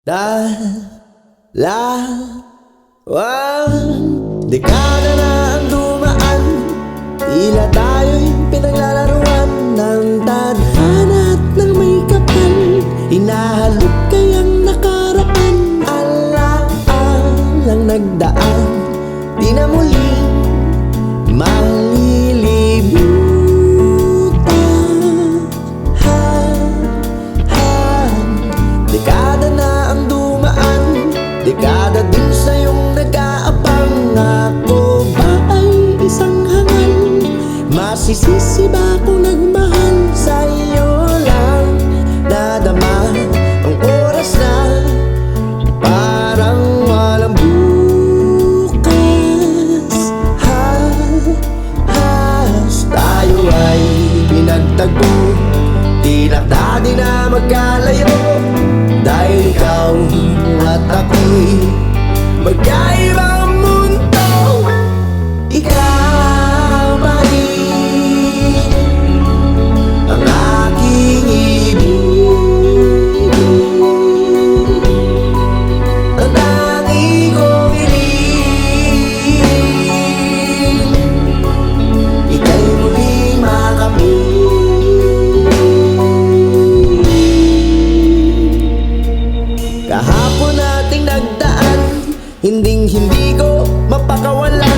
Dalawang dekada na ang dumaan. Tila tayo'y pinaglalaruan ng tadhana at ng may kapal Hinahalot kayang nakaraan Alaalang nagdaan. Di na muling malilimutan pinagtagpo Tinakda di na magkalayo. Dahil ikaw at ako'y Magkaibang Hinding hindi ko mapakawala